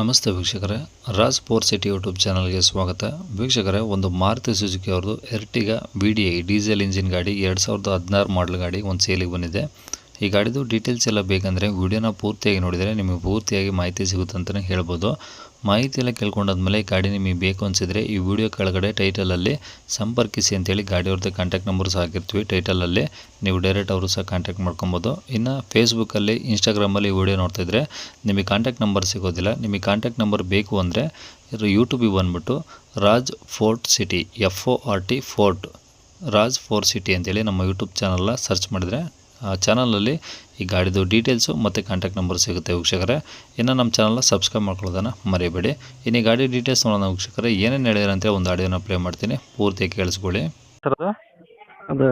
ನಮಸ್ತೆ ವೀಕ್ಷಕರೇ, Raj four city YouTube ಚಾನಲ್ಗೆ ಸ್ವಾಗತ. ವೀಕ್ಷಕರೇ, ಒಂದು ಮಾರುತಿ ಸುಜುಕಿ ಅವ್ರದ್ದು Ertiga V D I diesel engine ಗಾಡಿ ಎರಡು ಸಾವಿರದ ಹದಿನಾರು ಮಾಡಲ್ ಗಾಡಿ ಒಂದು ಸೇಲಿಗೆ ಬಂದಿದೆ. ಈ ಗಾಡಿದು ಡೀಟೇಲ್ಸ್ ಎಲ್ಲ ಬೇಕಂದರೆ ವಿಡಿಯೋನ ಪೂರ್ತಿಯಾಗಿ ನೋಡಿದರೆ ನಿಮಗೆ ಪೂರ್ತಿಯಾಗಿ ಮಾಹಿತಿ ಸಿಗುತ್ತೆ ಅಂತಲೇ ಹೇಳ್ಬೋದು. ಮಾಹಿತಿ ಎಲ್ಲ ಕೇಳ್ಕೊಂಡಾದ್ಮೇಲೆ ಈ ಗಾಡಿ ನಿಮಗೆ ಬೇಕು ಅನಿಸಿದರೆ ಈ ವಿಡಿಯೋ ಕೆಳಗಡೆ ಟೈಟಲಲ್ಲಿ ಸಂಪರ್ಕಿಸಿ ಅಂತೇಳಿ ಗಾಡಿಯವ್ರದ್ದು ಕಾಂಟ್ಯಾಕ್ಟ್ ನಂಬರ್ ಸಹ ಹಾಕಿರ್ತೀವಿ. ಟೈಟಲಲ್ಲಿ ನೀವು ಡೈರೆಕ್ಟ್ ಅವರು ಸಹ ಕಾಂಟ್ಯಾಕ್ಟ್ ಮಾಡ್ಕೊಬೋದು. ಇನ್ನು ಫೇಸ್ಬುಕ್ಕಲ್ಲಿ ಇನ್ಸ್ಟಾಗ್ರಾಮಲ್ಲಿ ಈ ವಿಡಿಯೋ ನೋಡ್ತಿದ್ರೆ ನಿಮಗೆ ಕಾಂಟ್ಯಾಕ್ಟ್ ನಂಬರ್ ಸಿಗೋದಿಲ್ಲ. ನಿಮಗೆ ಕಾಂಟ್ಯಾಕ್ಟ್ ನಂಬರ್ ಬೇಕು ಅಂದರೆ ಯೂಟ್ಯೂಬಿಗೆ ಬಂದುಬಿಟ್ಟು Raj fort city F O R T fort, Raj fort city ಅಂತೇಳಿ ನಮ್ಮ ಯೂಟ್ಯೂಬ್ ಚಾನಲ್ನ ಸರ್ಚ್ ಮಾಡಿದರೆ ಚಾನಲಲ್ಲಿ ಈ ಗಾಡಿದು ಡೀಟೇಲ್ಸು ಮತ್ತು ಕಾಂಟ್ಯಾಕ್ಟ್ ನಂಬರ್ ಸಿಗುತ್ತೆ ವೀಕ್ಷಕರೇ. ಇನ್ನು ನಮ್ಮ ಚಾನಲ್ನ ಸಬ್ಸ್ಕ್ರೈಬ್ ಮಾಡ್ಕೊಳ್ಳೋದನ್ನು ಮರೆಯಬೇಡಿ ಇನ್ನು ಈ ಗಾಡಿ ಡೀಟೇಲ್ಸ್ ನೋಡೋಣ ವೀಕ್ಷಕರೇ ಏನೇನು ಹೇಳಿದ್ರೆ ಅಂತ ಒಂದು ಆಡಿಯೋನ ಪ್ಲೇ ಮಾಡ್ತೀನಿ. ಪೂರ್ತಿ ಕೇಳಿಸ್ಕೊಳ್ಳಿ. ಸರ್ ಅದು? ಅದು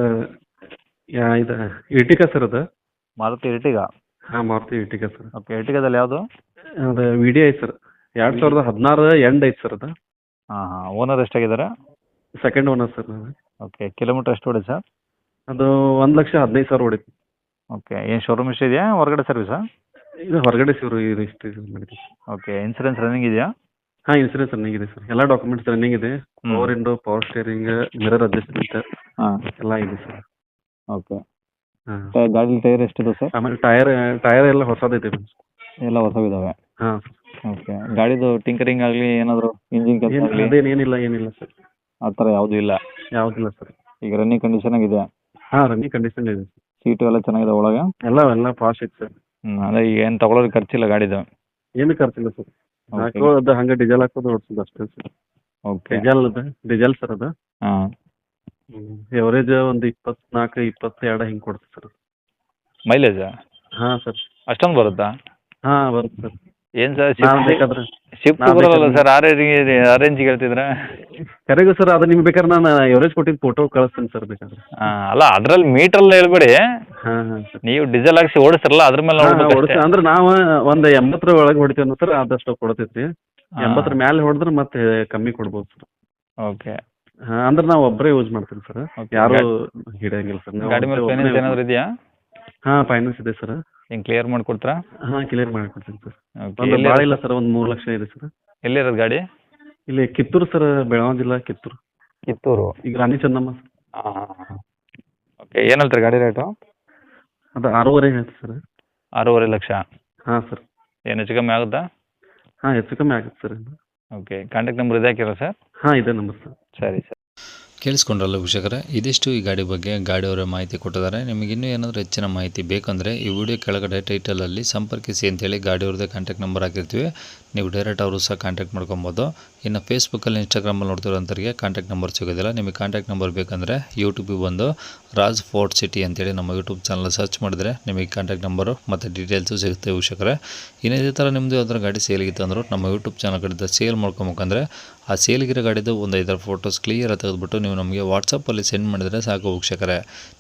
ಯಾ ಇದು ಇಟಿಕಾ ಸರ್ ಅದು. ಮಾರುತಿ ಇರ್ಟಿಗ ಹಾಂ ಮಾರುತಿ ಇರ್ಟಿಕಾ ಸರ್ ಓಕೆ ಇರ್ಟಿಗದಲ್ಲಿ ಯಾವುದು? ಅದು ವಿ ಡಿ ಐ ಸರ್ ಎರಡು ಸಾವಿರದ ಹದಿನಾರು ಎಂಡ್ ಐತೆ ಸರ್ ಅದು. ಹಾಂ ಹಾಂ. ಓನರ್ ಎಷ್ಟಾಗಿದ್ದಾರೆ? ಸೆಕೆಂಡ್ ಓನರ್ ಸರ್ ನಾನು. ಓಕೆ ಕಿಲೋಮೀಟರ್ ಎಷ್ಟು ಹೊಡಿ ಸರ್ ಅದು ಒಂದು ಲಕ್ಷ ಹದಿನೈದು ಸಾವಿರ ಹೊಡಿತು ಓಕೆ ಏನು ಶೋರೂಮ್ ಇಷ್ಟ ಇದೆಯಾ? ಹೊರಗಡೆ ಸರ್ವಿಸಾ ಇದು ಹೊರಗಡೆ ಸರ್ ಓಕೆ ಇನ್ಸೂರೆನ್ಸ್ ರನ್ನಿಂಗ್ ಇದೆಯಾ? ಹಾಂ ಇನ್ಸೂರೆನ್ಸ್ ರನ್ನಿಂಗ್ ಇದೆ ಸರ್ ಎಲ್ಲ ಡಾಕ್ಯುಮೆಂಟ್ಸ್ ರನ್ನಿಂಗ್ ಇದೆ. Power window power steering mirror adjustment ಹಾಂ. ಎಲ್ಲ ಇದೆ ಸರ್ ಓಕೆ ಗಾಡಿ ಟೈರ್ ಎಷ್ಟಿದೆ ಸರ್ ಆಮೇಲೆ ಟೈರ್ ಟೈರ್ ಎಲ್ಲ ಹೊಸದೈತೆ ಎಲ್ಲ ಹೊಸವಿದಾವೆ? ಹಾಂ. ಓಕೆ ಗಾಡಿದು ಟಿಂಕರಿಂಗ್ ಆಗಲಿ ಏನಾದರೂ ಇಂಜಿನ್ ಕೆಲಸ ಆಗಲಿ? ಏನಿಲ್ಲ ಏನಿಲ್ಲ ಸರ್ ಆ ಥರ ಯಾವುದೂ ಇಲ್ಲ? ಯಾವುದಿಲ್ಲ ಸರ್ ಈಗ ರನ್ನಿಂಗ್ ಕಂಡೀಷನ್ ಆಗಿದೆ ಹಾಂ ರನ್ನಿಂಗ್ ಕಂಡೀಷನ್ ಇದೆ ಸೀಟು ಎಲ್ಲ ಚೆನ್ನಾಗಿದೆ ಒಳಗೆ. ಎಲ್ಲ ಎಲ್ಲ ಪಾಸ್ ಐತೆ ಸರ್. ಅದೇ ಈಗ ಏನು ತಗೊಳೋದು ಖರ್ಚಿಲ್ಲ ಗಾಡಿದು. ಏನು ಖರ್ಚಿಲ್ಲ ಸರ್. ಹಾಕೋದು ಹಂಗೆ ಡೀಸೆಲ್ ಹಾಕೋದು ಓಡಿಸೋದು ಅಷ್ಟೇ ಸರ್. ಓಕೆ ಡೀಸೆಲ್ ಅದ ಡೀಸೆಲ್ ಸರ್ ಅದು. ಹಾಂ. ಎವರೇಜ್ ಒಂದು ಇಪ್ಪತ್ನಾಲ್ಕು ಇಪ್ಪತ್ತೆರಡು ಹಿಂಗೆ ಕೊಡ್ತದೆ ಸರ್. ಮೈಲೇಜ್ ಹಾಂ ಸರ್. ಅಷ್ಟೊಂದು ಬರುತ್ತಾ? ಹಾಂ ಬರುತ್ತೆ ಸರ್. ಏನು ಸರ್ ನಾನು ಶಿಫ್ಟ್ ಬೇಕಾದ್ರೆ ಶಿಫ್ಟ್ ಬರಲ್ಲ ಬೇಕಾದ್ರೆ- ಸರ್ ಆರೇಂಜ್ಗೆ ಹೇಳ್ತಿದ್ರೆ. ಕರೆಗೂ ಸರ್ ಅದು ನಿಮ್ಗೆ ಬೇಕಾದ್ರೆ ನಾನು ಎವರೇಜ್ ಕೊಟ್ಟಿದ್ದು ಫೋಟೋ ಕಳಿಸ್ತೀನಿ ಸರ್ ಬೇಕಾದ್ರೆ. ಅಲ್ಲ ಅದ್ರಲ್ಲಿ ಮೀಟ್ರಲ್ಲಿ ಹೇಳ್ಬೇಡಿ. ಹಾಂ ಹಾಂ ಸರ್. ನೀವು ಡೀಸೆಲ್ ಹಾಕ್ಸಿ ಓಡಿಸ್ರಲ್ಲ ಅದ್ರ ಮೇಲೆ ನೋಡ್ಬೇಕು ಅಷ್ಟೇ. ಅಂದ್ರೆ ನಾವು ಒಂದು ಎಂಬತ್ತರ ಒಳಗೆ ಹೊಡಿತೀವಿ ಅನ್ನೋ ಸರ್ ಆದಷ್ಟು ಕೊಡ್ತೈತಿ ಹಾ. ಎಂಬತ್ತರ ಮೇಲೆ ಹೊಡೆದ್ರೆ ಮತ್ತೆ ಕಮ್ಮಿ ಕೊಡ್ಬೋದು ಸರ್. ಓಕೆ. ಹಾಂ ಅಂದ್ರೆ ನಾವು ಒಬ್ಬರೇ ಯೂಸ್ ಮಾಡ್ತೀನಿ ಸರ್. Okay. ಯಾರು ಹಿಡಿಯಂಗಿಲ್ಲ ಸರ್. ಗಾಡಿ ಮೇಲೆ ಫೈನಾನ್ಸ್ ಏನಾದ್ರು ಇದೆಯಾ? ಹಾ ಫೈನಾನ್ಸ್ ಇದೆ ಸರ್. ಹಿಂಗೆ ಕ್ಲಿಯರ್ ಮಾಡ್ಕೊಡ್ತೀರಾ? ಹಾ ಕ್ಲಿಯರ್ ಮಾಡ್ಕೊಡ್ತೀನಿ ಸರ್. ಒಂದು ಭಾಳ ಇಲ್ಲ ಸರ್ ಒಂದು ಮೂರು ಲಕ್ಷ ಇದೆ ಸರ್. ಎಲ್ಲಿರೋದು ಗಾಡಿ? ಇಲ್ಲಿ ಕಿತ್ತೂರು ಸರ್ ಬೆಳಗಾವಿ ಜಿಲ್ಲಾ ಕಿತ್ತೂರು. ಕಿತ್ತೂರು. ಈಗ ರಾಣಿ ಚೆನ್ನಮ್ಮ ಓಕೆ ಏನು ಹೇಳ್ತೀರಿ ಗಾಡಿ ರೇಟು ಅದು ಆರೂವರೆ ಹೇಳ್ತೀವಿ ಸರ್. ಆರೂವರೆ ಲಕ್ಷ? ಹಾಂ ಸರ್. ಏನು ಹೆಚ್ಚು ಕಮ್ಮಿ ಆಗುತ್ತಾ? ಹಾಂ ಹೆಚ್ಚು ಕಮ್ಮಿ ಆಗುತ್ತೆ ಸರ್ ಓಕೆ ಕಾಂಟ್ಯಾಕ್ಟ್ ನಂಬರ್ ಇದೆ ಹಾಕಿರೋ ಸರ್? ಹಾಂ ಇದೆ ನಂಬರ್ ಸರ್. ಸರಿ ಸರ್. ಕೇಳಿಸ್ಕೊಂಡ್ರಲ್ಲ ವೀಕ್ಷಕರೇ ಇದಿಷ್ಟು ಈ ಗಾಡಿ ಬಗ್ಗೆ ಗಾಡಿಯವರ ಮಾಹಿತಿ ಕೊಟ್ಟಿದ್ದಾರೆ. ನಿಮಗೆ ಇನ್ನೂ ಏನಾದರೂ ಹೆಚ್ಚಿನ ಮಾಹಿತಿ ಬೇಕಂದರೆ ಈ ವಿಡಿಯೋ ಕೆಳಗಡೆ ಟೈಟಲಲ್ಲಿ ಸಂಪರ್ಕಿಸಿ ಅಂತೇಳಿ ಗಾಡಿಯವ್ರದ್ದೇ ಕಾಂಟ್ಯಾಕ್ಟ್ ನಂಬರ್ ಹಾಕಿರ್ತೀವಿ. ನೀವು ಡೈರೆಕ್ಟ್ ಅವರು ಸಹ ಕಾಂಟ್ಯಾಕ್ಟ್ ಮಾಡ್ಕೊಬೋದು. ಇನ್ನು ಫೇಸ್ಬುಕ್ಕಲ್ಲಿ ಇನ್ಸ್ಟಾಗ್ರಾಮಲ್ಲಿ ನೋಡ್ತಿರೋಂಥವ್ರಿಗೆ ಕಾಂಟ್ಯಾಕ್ಟ್ ನಂಬರ್ ಸಿಗೋದಿಲ್ಲ. ನಿಮಗೆ ಕಾಂಟ್ಯಾಕ್ಟ್ ನಂಬರ್ ಬೇಕಂದರೆ ಯೂಟ್ಯೂಬಿಗೆ ಬಂದು ರಾಜ್ ಫೋರ್ಟ್ ಸಿಟಿ ಅಂತೇಳಿ ನಮ್ಮ ಯೂಟ್ಯೂಬ್ ಚಾನಲ್ ಸರ್ಚ್ ಮಾಡಿದ್ರೆ ನಿಮಗೆ ಕಾಂಟ್ಯಾಕ್ಟ್ ನಂಬರು ಮತ್ತು ಡೀಟೇಲ್ಸು ಸಿಗುತ್ತೆ ವೀಕ್ಷಕರೇ. ಇನ್ನು ಇದೇ ಥರ ನಿಮ್ಮದು ಯಾವ್ದಾರು ಗಾಡಿ ಸೇಲಿಗಿತ್ತು ಅಂದರು ನಮ್ಮ ಯೂಟ್ಯೂಬ್ ಚಾನಲ್ ಕಡೆಯಿಂದ ಸೇಲ್ ಮಾಡ್ಕೊಬೇಕಂದ್ರೆ ಆ ಸೇಲ್ಗಿರೋ ಗಾಡಿದು ಒಂದು ಐದಾರು ಫೋಟೋಸ್ ಕ್ಲಿಯರ್ ತೆಗೆದುಬಿಟ್ಟು ನೀವು ನಮಗೆ ವಾಟ್ಸಪ್ಪಲ್ಲಿ ಸೆಂಡ್ ಮಾಡಿದರೆ ಸಾಕು ವೀಕ್ಷಕರೇ.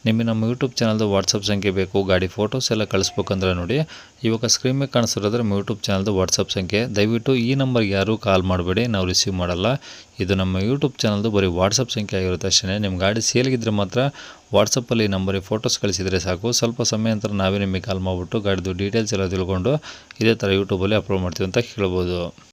ನಿಮಗೆ ನಮ್ಮ ಯೂಟ್ಯೂಬ್ ಚಾನಲ್ದು ವಾಟ್ಸಪ್ ಸಂಖ್ಯೆ ಬೇಕು, ಗಾಡಿ ಫೋಟೋಸ್ ಎಲ್ಲ ಕಳಿಸ್ಬೇಕಂದ್ರೆ ನೋಡಿ ಇವಾಗ ಸ್ಕ್ರೀನ್ ಮೇಲೆ ಕಾಣಿಸ್ತಿರೋದ್ರೆ ನಮ್ಮ ಯೂಟ್ಯೂಬ್ ಚಾನಲ್ದು ವಾಟ್ಸಪ್ ಸಂಖ್ಯೆ. ದಯವಿಟ್ಟು ಈ ನಂಬರ್ಗೆ ಯಾರೂ ಕಾಲ್ ಮಾಡಬೇಡಿ, ನಾವು ರಿಸೀವ್ ಮಾಡಲ್ಲ. ಇದು ನಮ್ಮ ಯೂಟ್ಯೂಬ್ ಚಾನಲ್ದು ಬರೀ ವಾಟ್ಸಪ್ ಸಂಖ್ಯೆ ಆಗಿರುತ್ತೆ ಅಷ್ಟೇ ನಿಮ್ಮ ಗಾಡಿ ಸೇಲ್ಗಿದ್ರೆ ಮಾತ್ರ ವಾಟ್ಸಪ್ಪಲ್ಲಿ ಈ ನಂಬರಿಗೆ ಫೋಟೋಸ್ ಕಳಿಸಿದರೆ ಸಾಕು. ಸ್ವಲ್ಪ ಸಮಯ ನಂತರ ನಾವೇ ನಿಮಗೆ ಕಾಲ್ ಮಾಡಿಬಿಟ್ಟು ಗಾಡಿದು ಡೀಟೇಲ್ಸ್ ಎಲ್ಲ ತಿಳ್ಕೊಂಡು ಇದೇ ಥರ ಯೂಟ್ಯೂಬಲ್ಲಿ ಅಪ್ಲೋಡ್ ಮಾಡ್ತೀವಿ ಅಂತ ಹೇಳ್ಬೋದು.